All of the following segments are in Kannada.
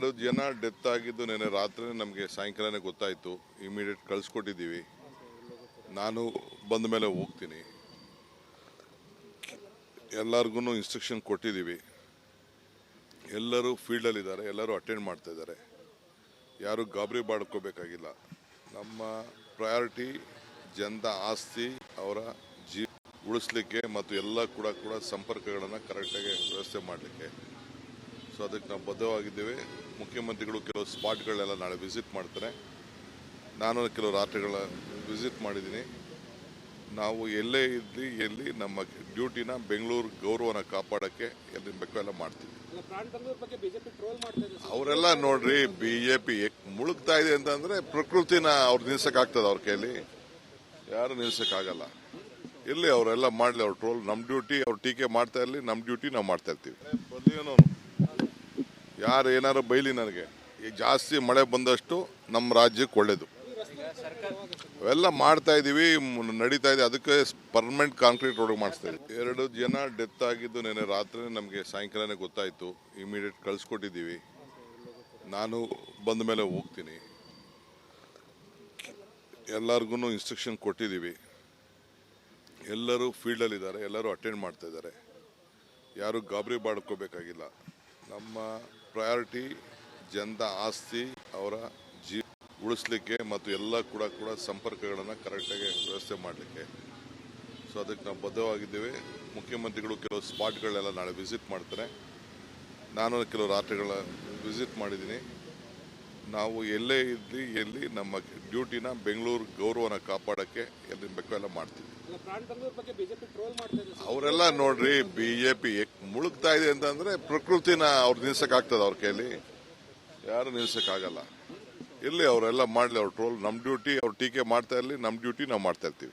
ಎರಡು ಜನ ಡೆತ್ ಆಗಿದ್ದು ನೆನೆ ರಾತ್ರಿ ನಮಗೆ ಸಾಯಂಕಾಲನೇ ಗೊತ್ತಾಯಿತು. ಇಮಿಡಿಯೇಟ್ ಕಳಿಸ್ಕೊಟ್ಟಿದ್ದೀವಿ. ನಾನು ಬಂದ ಮೇಲೆ ಹೋಗ್ತೀನಿ. ಎಲ್ಲರಿಗೂ ಇನ್ಸ್ಟ್ರಕ್ಷನ್ ಕೊಟ್ಟಿದ್ದೀವಿ. ಎಲ್ಲರೂ ಫೀಲ್ಡಲ್ಲಿದ್ದಾರೆ ಎಲ್ಲರೂ ಅಟೆಂಡ್ ಮಾಡ್ತಾ ಇದ್ದಾರೆ. ಯಾರು ಗಾಬರಿ ಮಾಡ್ಕೋಬೇಕಾಗಿಲ್ಲ. ನಮ್ಮ ಪ್ರಯಾರಿಟಿ ಜನದ ಆಸ್ತಿ, ಅವರ ಜೀವ ಉಳಿಸ್ಲಿಕ್ಕೆ ಮತ್ತು ಎಲ್ಲ ಕೂಡ ಕೂಡ ಸಂಪರ್ಕಗಳನ್ನು ಕರೆಕ್ಟಾಗಿ ವ್ಯವಸ್ಥೆ ಮಾಡಲಿಕ್ಕೆ. ಸೊ ಅದಕ್ಕೆ ನಾವು ಬದ್ಧವಾಗಿದ್ದೇವೆ. ಮುಖ್ಯಮಂತ್ರಿಗಳು ಕೆಲವು ಸ್ಪಾಟ್ಗಳೆಲ್ಲ ನಾಳೆ ವಿಸಿಟ್ ಮಾಡ್ತಾರೆ. ನಾನು ಕೆಲವು ರಾತ್ರಿಗಳ ವಿಸಿಟ್ ಮಾಡಿದ್ದೀನಿ. ನಾವು ಎಲ್ಲೇ ಇದ್ದು ಎಲ್ಲಿ ನಮ್ಮ ಡ್ಯೂಟಿನ ಬೆಂಗಳೂರು ಗೌರವನ ಕಾಪಾಡೋಕ್ಕೆ ಎಲ್ಲಿ ಬೇಕು ಎಲ್ಲ ಮಾಡ್ತೀವಿ. ಅವರೆಲ್ಲ ನೋಡ್ರಿ ಬಿ ಬಿಜೆಪಿ ಪಿ ಮಾಡ್ತಾ ಇದೆ. ಅವರೆಲ್ಲ ನೋಡ್ರಿ ಬಿಜೆಪಿ ಮುಳುಗ್ತಾ ಇದೆ ಅಂತಂದ್ರೆ ಪ್ರಕೃತಿನ ಅವ್ರು ನಿಲ್ಸಕ್ಕಾಗ್ತದೆ ಆಗ್ತದ ಅವ್ರ ಕೈಲಿ. ಯಾರು ನಿಲ್ಸಕ್ ಆಗಲ್ಲ ಇಲ್ಲಿ ಅವರೆಲ್ಲ ಮಾಡ್ಲಿ ಅವ್ರ ಟ್ರೋಲ್. ನಮ್ಮ ಡ್ಯೂಟಿ ಅವ್ರು ಟೀಕೆ ಮಾಡ್ತಾ ಇರ್ಲಿ ನಮ್ಮ ಡ್ಯೂಟಿ ನಾವು ಮಾಡ್ತಾ ಇರ್ತೀವಿ. ಯಾರು ಏನಾರು ಬೈಲಿ ನನಗೆ. ಈಗ ಜಾಸ್ತಿ ಮಳೆ ಬಂದಷ್ಟು ನಮ್ಮ ರಾಜ್ಯಕ್ಕೆ ಒಳ್ಳೇದು. ಅವೆಲ್ಲ ಮಾಡ್ತಾ ಇದ್ದೀವಿ ನಡೀತಾ ಇದೆ. ಅದಕ್ಕೆ ಪರ್ಮನೆಂಟ್ ಕಾಂಕ್ರೀಟ್ ರೋಡ್ ಮಾಡಿಸ್ತಾ ಎರಡು ಜನ ಡೆತ್ ಆಗಿದ್ದು ನೆನೆ ರಾತ್ರಿ ನಮಗೆ ಸಾಯಂಕಾಲನೇ ಗೊತ್ತಾಯಿತು. ಇಮಿಡಿಯೇಟ್ ಕಳಿಸ್ಕೊಟ್ಟಿದ್ದೀವಿ. ನಾನು ಬಂದ ಮೇಲೆ ಹೋಗ್ತೀನಿ. ಎಲ್ಲರಿಗೂ ಇನ್ಸ್ಟ್ರಕ್ಷನ್ ಕೊಟ್ಟಿದ್ದೀವಿ. ಎಲ್ಲರೂ ಫೀಲ್ಡಲ್ಲಿದ್ದಾರೆ ಎಲ್ಲರೂ ಅಟೆಂಡ್ ಮಾಡ್ತಾ ಇದ್ದಾರೆ. ಯಾರು ಗಾಬರಿ ಮಾಡ್ಕೋಬೇಕಾಗಿಲ್ಲ. ನಮ್ಮ ಪ್ರಯಾರಿಟಿ ಜನದ ಆಸ್ತಿ, ಅವರ ಜೀವ ಉಳಿಸ್ಲಿಕ್ಕೆ ಮತ್ತು ಎಲ್ಲ ಕೂಡ ಕೂಡ ಸಂಪರ್ಕಗಳನ್ನು ಕರೆಕ್ಟಾಗಿ ವ್ಯವಸ್ಥೆ ಮಾಡಲಿಕ್ಕೆ. ಸೊ ಅದಕ್ಕೆ ನಾವು ಬದ್ಧವಾಗಿದ್ದೇವೆ. ಮುಖ್ಯಮಂತ್ರಿಗಳು ಕೆಲವು ಸ್ಪಾಟ್ಗಳನ್ನೆಲ್ಲ ನಾಳೆ ವಿಸಿಟ್ ಮಾಡ್ತಾರೆ. ನಾನು ಕೆಲವು ರಾತ್ರಿಗಳ ವಿಸಿಟ್ ಮಾಡಿದ್ದೀನಿ. ನಾವು ಎಲ್ಲೇ ಇದ್ಲಿ ಎಲ್ಲಿ ನಮ್ಮ ಡ್ಯೂಟಿನ ಬೆಂಗಳೂರು ಗೌರವನ ಕಾಪಾಡೋಕ್ಕೆ ಎಲ್ಲಿ ಬೇಕೋ ಎಲ್ಲ ಮಾಡ್ತೀವಿ. ಅವರೆಲ್ಲ ನೋಡ್ರಿ ಬಿಜೆಪಿ ಮುಳುಗ್ತಾ ಇದೆ ಅಂತಂದ್ರೆ ಪ್ರಕೃತಿನ ಅವ್ರು ನಿಲ್ಸಕ್ ಆಗ್ತದ ಅವ್ರ ಕೈಲಿ. ಯಾರು ನಿಲ್ಸಕ್ ಆಗಲ್ಲ ಇಲ್ಲಿ ಅವರೆಲ್ಲ ಮಾಡ್ಲಿ ಅವ್ರು ಟ್ರೋಲ್ ನಮ್ಮ ಡ್ಯೂಟಿ ಅವ್ರು ಟೀಕೆ ಮಾಡ್ತಾ ಇರಲಿ ನಮ್ಮ ಡ್ಯೂಟಿ ನಾವು ಮಾಡ್ತಾ ಇರ್ತೀವಿ.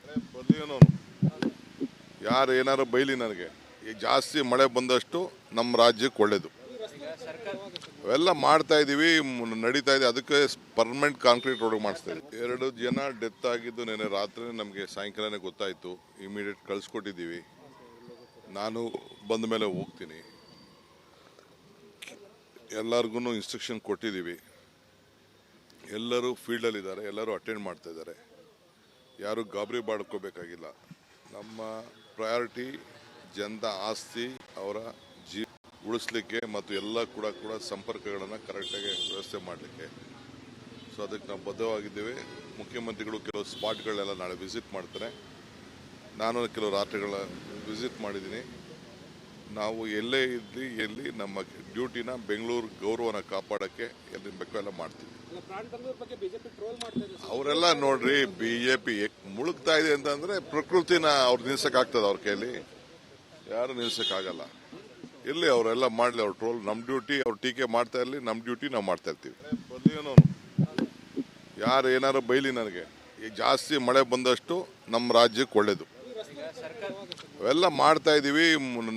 ಯಾರು ಏನಾರು ಬೈಲಿ ನನಗೆ ಈ ಜಾಸ್ತಿ ಮಳೆ ಬಂದಷ್ಟು ನಮ್ಮ ರಾಜ್ಯಕ್ಕೆ ಒಳ್ಳೇದು. ಅವೆಲ್ಲ ಮಾಡ್ತಾ ಇದೀವಿ, ಮ್- ನಡೀತಾ ಇದೆ. ಅದಕ್ಕೆ ಪರ್ಮನೆಂಟ್ ಕಾಂಕ್ರೀಟ್ ರೋಡ್ ಮಾಡಿಸ್ತಾ ಇದ್ದೀವಿ ಎರಡು ಜನ ಡೆತ್ ಆಗಿದ್ದು ನೆನೆ ರಾತ್ರಿ ನಮಗೆ ಸಾಯಂಕಾಲನೇ ಗೊತ್ತಾಯಿತು. ಇಮಿಡಿಯೇಟ್ ಕಳಿಸ್ಕೊಟ್ಟಿದ್ದೀವಿ. ನಾನು ಬಂದ ಮೇಲೆ ಹೋಗ್ತೀನಿ. ಎಲ್ಲರಿಗೂ ಇನ್ಸ್ಟ್ರಕ್ಷನ್ ಕೊಟ್ಟಿದ್ದೀವಿ. ಎಲ್ಲರೂ ಫೀಲ್ಡಲ್ಲಿದ್ದಾರೆ, ಎಲ್ಲರೂ ಅಟೆಂಡ್ ಮಾಡ್ತಾ ಇದ್ದಾರೆ. ಯಾರು ಗಾಬರಿ ಮಾಡ್ಕೋಬೇಕಾಗಿಲ್ಲ. ನಮ್ಮ ಪ್ರಯಾರಿಟಿ ಜನದ ಆಸ್ತಿ, ಅವರ ಉಳಿಸ್ಲಿಕ್ಕೆ ಮತ್ತು ಎಲ್ಲ ಕೂಡ ಕೂಡ ಸಂಪರ್ಕಗಳನ್ನು ಕರೆಕ್ಟಾಗಿ ವ್ಯವಸ್ಥೆ ಮಾಡಲಿಕ್ಕೆ. ಸೊ ಅದಕ್ಕೆ ನಾವು ಬದ್ಧವಾಗಿದ್ದೇವೆ. ಮುಖ್ಯಮಂತ್ರಿಗಳು ಕೆಲವು ಸ್ಪಾಟ್ಗಳನ್ನೆಲ್ಲ ನಾಳೆ ವಿಸಿಟ್ ಮಾಡ್ತಾರೆ. ನಾನು ಕೆಲವು ರಾತ್ರಿಗಳ ವಿಸಿಟ್ ಮಾಡಿದ್ದೀನಿ. ನಾವು ಎಲ್ಲೇ ಇದ್ದು ಎಲ್ಲಿ ನಮ್ಮ ಡ್ಯೂಟಿನ ಬೆಂಗಳೂರು ಗೌರವನ ಕಾಪಾಡೋಕ್ಕೆ ಎಲ್ಲಿ ಬೇಕೋ ಎಲ್ಲ ಮಾಡ್ತೀವಿ. ಅವರೆಲ್ಲ ನೋಡ್ರಿ ಬಿ ಬಿಜೆಪಿ ಮುಳುಗ್ತಾ ಇದೆ ಅಂತಂದ್ರೆ ಪ್ರಕೃತಿನ ಅವ್ರು ನಿಲ್ಸಕ್ಕಾಗ್ತದೆ ಆಗ್ತದ ಅವ್ರ ಕೈಲಿ. ಯಾರು ನಿಲ್ಸಕ್ ಆಗಲ್ಲ ಇಲ್ಲಿ ಅವರೆಲ್ಲ ಮಾಡಲಿ ಅವ್ರ ಟ್ರೋಲ್ ನಮ್ಮ ಡ್ಯೂಟಿ ಅವ್ರ ಟೀಕೆ ಮಾಡ್ತಾ ಇರಲಿ ನಮ್ಮ ಡ್ಯೂಟಿ ನಾವು ಮಾಡ್ತಾ ಇರ್ತೀವಿ. ಯಾರು ಏನಾರು ಬೈಲಿ ನನಗೆ ಈಗ ಜಾಸ್ತಿ ಮಳೆ ಬಂದಷ್ಟು ನಮ್ಮ ರಾಜ್ಯಕ್ಕೆ ಒಳ್ಳೇದು. ಅವೆಲ್ಲ ಮಾಡ್ತಾ ಇದ್ದೀವಿ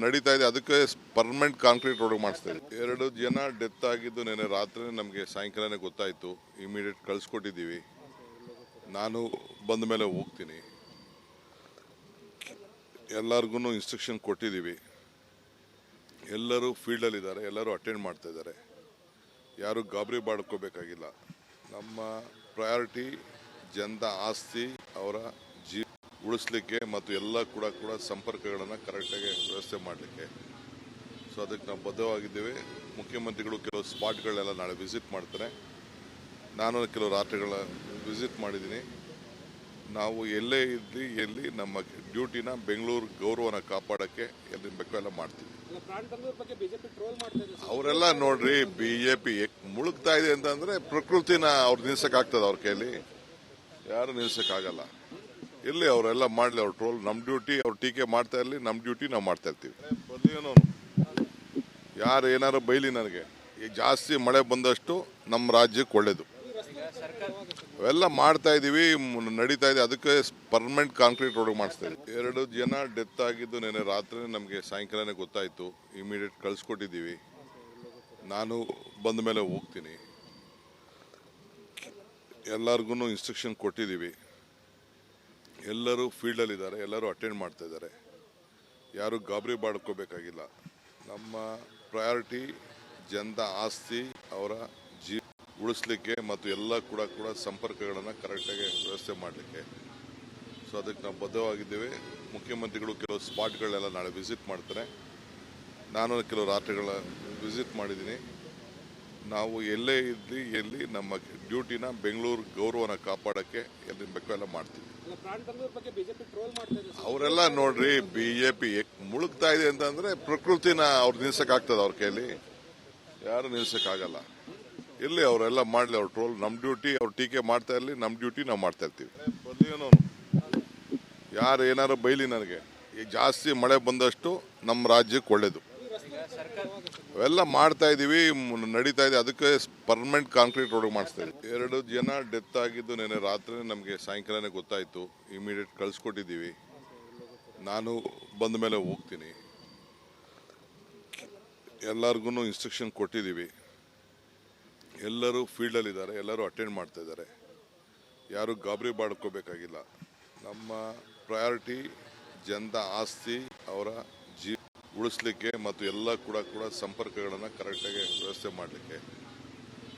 ನಡೀತಾ ಇದೆ ಅದಕ್ಕೆ ಪರ್ಮನೆಂಟ್ ಕಾಂಕ್ರೀಟ್ ರೋಡ್ ಮಾಡಿಸ್ತಾ ಇದ್ದೀವಿ ಎರಡು ಜನ ಡೆತ್ ಆಗಿದ್ದು ನೆನೆ ರಾತ್ರಿ ನಮಗೆ ಸಾಯಂಕಾಲನೇ ಗೊತ್ತಾಯಿತು ಇಮಿಡಿಯೇಟ್ ಕಳಿಸ್ಕೊಟ್ಟಿದ್ದೀವಿ. ನಾನು ಬಂದ ಮೇಲೆ ಹೋಗ್ತೀನಿ. ಎಲ್ಲರಿಗೂ ಇನ್ಸ್ಟ್ರಕ್ಷನ್ ಕೊಟ್ಟಿದ್ದೀವಿ. ಎಲ್ಲರೂ ಫೀಲ್ಡಲ್ಲಿದ್ದಾರೆ ಎಲ್ಲರೂ ಅಟೆಂಡ್ ಮಾಡ್ತಾ ಇದ್ದಾರೆ. ಯಾರು ಗಾಬರಿ ಮಾಡ್ಕೋಬೇಕಾಗಿಲ್ಲ. ನಮ್ಮ ಪ್ರಯಾರಿಟಿ ಜನದ ಆಸ್ತಿ, ಅವರ ಜೀವ ಉಳಿಸ್ಲಿಕ್ಕೆ ಮತ್ತು ಎಲ್ಲ ಕೂಡ ಕೂಡ ಸಂಪರ್ಕಗಳನ್ನು ಕರೆಕ್ಟಾಗಿ ವ್ಯವಸ್ಥೆ ಮಾಡಲಿಕ್ಕೆ. ಸೊ ಅದಕ್ಕೆ ನಾವು ಬದ್ಧವಾಗಿದ್ದೇವೆ. ಮುಖ್ಯಮಂತ್ರಿಗಳು ಕೆಲವು ಸ್ಪಾಟ್ಗಳೆಲ್ಲ ನಾಳೆ ವಿಸಿಟ್ ಮಾಡ್ತಾರೆ. ನಾನು ಕೆಲವು ರಾತ್ರಿಗಳ ವಿಸಿಟ್ ಮಾಡಿದ್ದೀನಿ. ನಾವು ಎಲ್ಲೇ ಇದ್ದೀವಿ ಎಲ್ಲಿ ನಮ್ಮ ಡ್ಯೂಟಿನ ಬೆಂಗಳೂರು ಗೌರವನ ಕಾಪಾಡೋಕ್ಕೆ ಎಲ್ಲಿ ಬೇಕೋ ಎಲ್ಲ ಮಾಡ್ತೀವಿ. ಅವರೆಲ್ಲ ನೋಡ್ರಿ ಬಿಜೆಪಿ ಮುಳುಗ್ತಾ ಇದೆ ಅಂತಂದ್ರೆ ಪ್ರಕೃತಿನ ಅವ್ರು ನಿಲ್ಸಕ್ ಆಗ್ತದ ಅವ್ರ ಕೈಲಿ. ಯಾರು ನಿಲ್ಸಕ್ ಆಗಲ್ಲ ಇಲ್ಲಿ ಅವರೆಲ್ಲ ಮಾಡ್ಲಿ ಅವ್ರ ಟ್ರೋಲ್. ನಮ್ಮ ಡ್ಯೂಟಿ ಅವ್ರ ಟೀಕೆ ಮಾಡ್ತಾ ಇರ್ಲಿ ನಮ್ಮ ಡ್ಯೂಟಿ ನಾವು ಮಾಡ್ತಾ ಇರ್ತೀವಿ. ಯಾರು ಏನಾರು ಬೈಲಿ ನನಗೆ. ಈ ಜಾಸ್ತಿ ಮಳೆ ಬಂದಷ್ಟು ನಮ್ಮ ರಾಜ್ಯಕ್ಕೆ ಒಳ್ಳೇದು. ಅವೆಲ್ಲ ಮಾಡ್ತಾ ಇದೀವಿ ನಡೀತಾ ಇದೆ. ಅದಕ್ಕೆ ಪರ್ಮನೆಂಟ್ ಕಾಂಕ್ರೀಟ್ ರೋಡ್ ಮಾಡಿಸ್ತಾ ಇದ್ದೀವಿ ಎರಡು ಜನ ಡೆತ್ ಆಗಿದ್ದು ನೆನೆ ರಾತ್ರಿ ನಮಗೆ ಸಾಯಂಕಾಲನೇ ಗೊತ್ತಾಯಿತು. ಇಮಿಡಿಯೇಟ್ ಕಳಿಸ್ಕೊಟ್ಟಿದ್ದೀವಿ. ನಾನು ಬಂದ ಮೇಲೆ ಹೋಗ್ತೀನಿ. ಎಲ್ಲರಿಗೂ ಇನ್ಸ್ಟ್ರಕ್ಷನ್ ಕೊಟ್ಟಿದ್ದೀವಿ. ಎಲ್ಲರೂ ಫೀಲ್ಡಲ್ಲಿದ್ದಾರೆ ಎಲ್ಲರೂ ಅಟೆಂಡ್ ಮಾಡ್ತಾ ಇದ್ದಾರೆ. ಯಾರು ಗಾಬರಿ ಮಾಡ್ಕೋಬೇಕಾಗಿಲ್ಲ. ನಮ್ಮ ಪ್ರಯಾರಿಟಿ ಜನದ ಆಸ್ತಿ, ಅವರ ಉಳಿಸ್ಲಿಕ್ಕೆ ಮತ್ತು ಎಲ್ಲ ಕೂಡ ಕೂಡ ಸಂಪರ್ಕಗಳನ್ನು ಕರೆಕ್ಟಾಗಿ ವ್ಯವಸ್ಥೆ ಮಾಡಲಿಕ್ಕೆ. ಸೊ ಅದಕ್ಕೆ ನಾವು ಬದ್ಧವಾಗಿದ್ದೇವೆ. ಮುಖ್ಯಮಂತ್ರಿಗಳು ಕೆಲವು ಸ್ಪಾಟ್ಗಳನ್ನೆಲ್ಲ ನಾಳೆ ವಿಸಿಟ್ ಮಾಡ್ತಾರೆ. ನಾನು ಕೆಲವು ರಾತ್ರಿಗಳ ವಿಸಿಟ್ ಮಾಡಿದ್ದೀನಿ. ನಾವು ಎಲ್ಲೇ ಇದ್ದು ಎಲ್ಲಿ ನಮ್ಮ ಡ್ಯೂಟಿನ ಬೆಂಗಳೂರು ಗೌರವನ ಕಾಪಾಡೋಕ್ಕೆ ಎಲ್ಲಿ ಬೇಕೋ ಎಲ್ಲ ಮಾಡ್ತೀವಿ. ಅವರೆಲ್ಲ ನೋಡ್ರಿ ಬಿ ಜೆ ಪಿ ಮುಳುಗ್ತಾ ಇದೆ ಅಂತಂದ್ರೆ ಪ್ರಕೃತಿನ ಅವ್ರು ನಿಲ್ಸಕ್ಕಾಗ್ತದೆ ಅವ್ರ ಕೈಯಲ್ಲಿ ಯಾರು ನಿಲ್ಸಕ್ ಇರ್ಲಿ ಅವರೆಲ್ಲ ಮಾಡ್ಲಿ ಅವ್ರ ಟ್ರೋಲ್ ನಮ್ಮ ಡ್ಯೂಟಿ ಅವ್ರು ಟೀಕೆ ಮಾಡ್ತಾ ಇರ್ಲಿ ನಮ್ಮ ಡ್ಯೂಟಿ ನಾವು ಮಾಡ್ತಾ ಇರ್ತೀವಿ. ಯಾರು ಏನಾರು ಬೈಲಿ ನನಗೆ. ಈ ಜಾಸ್ತಿ ಮಳೆ ಬಂದಷ್ಟು ನಮ್ಮ ರಾಜ್ಯಕ್ಕೆ ಒಳ್ಳೇದು. ಅವೆಲ್ಲ ಮಾಡ್ತಾ ಇದ್ದೀವಿ ನಡೀತಾ ಇದೆ. ಅದಕ್ಕೆ ಪರ್ಮನೆಂಟ್ ಕಾಂಕ್ರೀಟ್ ರೋಡ್ ಮಾಡಿಸ್ತಾ ಇದ್ದೀವಿ ಎರಡು ಜನ ಡೆತ್ ಆಗಿದ್ದು ನೆನೆ ರಾತ್ರಿ ನಮಗೆ ಸಾಯಂಕಾಲನೇ ಗೊತ್ತಾಯಿತು. ಇಮಿಡಿಯೇಟ್ ಕಳಿಸ್ಕೊಟ್ಟಿದ್ದೀವಿ. ನಾನು ಬಂದ ಮೇಲೆ ಹೋಗ್ತೀನಿ. ಎಲ್ಲರಿಗೂ ಇನ್ಸ್ಟ್ರಕ್ಷನ್ ಕೊಟ್ಟಿದ್ದೀವಿ. ಎಲ್ಲರೂ ಫೀಲ್ಡಲ್ಲಿದ್ದಾರೆ, ಎಲ್ಲರೂ ಅಟೆಂಡ್ ಮಾಡ್ತಾ ಇದ್ದಾರೆ. ಯಾರು ಗಾಬರಿ ಮಾಡ್ಕೋಬೇಕಾಗಿಲ್ಲ. ನಮ್ಮ ಪ್ರಯಾರಿಟಿ ಜನದ ಆಸ್ತಿ, ಅವರ ಜೀವ ಉಳಿಸ್ಲಿಕ್ಕೆ ಮತ್ತು ಎಲ್ಲ ಕೂಡ ಕೂಡ ಸಂಪರ್ಕಗಳನ್ನು ಕರೆಕ್ಟಾಗಿ ವ್ಯವಸ್ಥೆ ಮಾಡಲಿಕ್ಕೆ.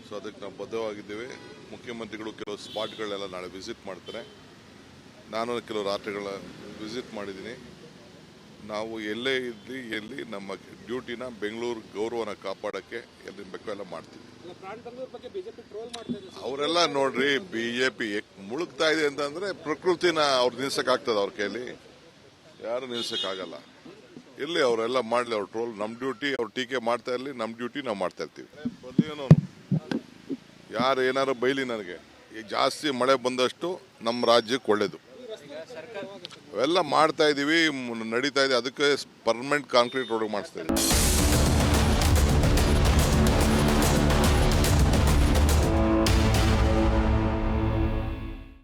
ಸೊ ಅದಕ್ಕೆ ನಾವು ಬದ್ಧವಾಗಿದ್ದೇವೆ. ಮುಖ್ಯಮಂತ್ರಿಗಳು ಕೆಲವು ಸ್ಪಾಟ್ಗಳನ್ನೆಲ್ಲ ನಾಳೆ ವಿಸಿಟ್ ಮಾಡ್ತಾರೆ. ನಾನು ಕೆಲವು ರಾತ್ರಿಗಳ ವಿಸಿಟ್ ಮಾಡಿದ್ದೀನಿ. ನಾವು ಎಲ್ಲೇ ಇದ್ದು ಎಲ್ಲಿ ನಮ್ಮ ಡ್ಯೂಟಿನ ಬೆಂಗಳೂರು ಗೌರವನ ಕಾಪಾಡೋಕ್ಕೆ ಎಲ್ಲಿ ಬೇಕೋ ಎಲ್ಲ ಮಾಡ್ತೀವಿ. ಬಿಜೆಪಿ ಅವರೆಲ್ಲ ನೋಡ್ರಿ ಬಿ ಜೆ ಪಿ ಮುಳುಗ್ತಾ ಇದೆ ಅಂತಂದ್ರೆ ಪ್ರಕೃತಿನ ಅವ್ರು ನಿಲ್ಸಕ್ ಆಗ್ತದ ಅವ್ರ ಕೈಲಿ. ಯಾರು ನಿಲ್ಸಕ್ ಆಗಲ್ಲ ಇರ್ಲಿ ಅವರೆಲ್ಲ ಮಾಡ್ಲಿ ಅವ್ರ ಟ್ರೋಲ್ ನಮ್ಮ ಡ್ಯೂಟಿ ಅವ್ರು ಟೀಕೆ ಮಾಡ್ತಾ ಇರಲಿ ನಮ್ಮ ಡ್ಯೂಟಿ ನಾವು ಮಾಡ್ತಾ ಇರ್ತೀವಿ. ಯಾರು ಏನಾರು ಬೈಲಿ ನನಗೆ ಈ ಜಾಸ್ತಿ ಮಳೆ ಬಂದಷ್ಟು ನಮ್ಮ ರಾಜ್ಯಕ್ಕೆ ಒಳ್ಳೇದು. ಅವೆಲ್ಲ ಮಾಡ್ತಾ ಇದ್ದೀವಿ ನಡೀತಾ ಇದೆ. ಅದಕ್ಕೆ ಪರ್ಮನೆಂಟ್ ಕಾಂಕ್ರೀಟ್ ರೋಡ್ ಮಾಡಿಸ್ತಾ ಇದೀವಿ.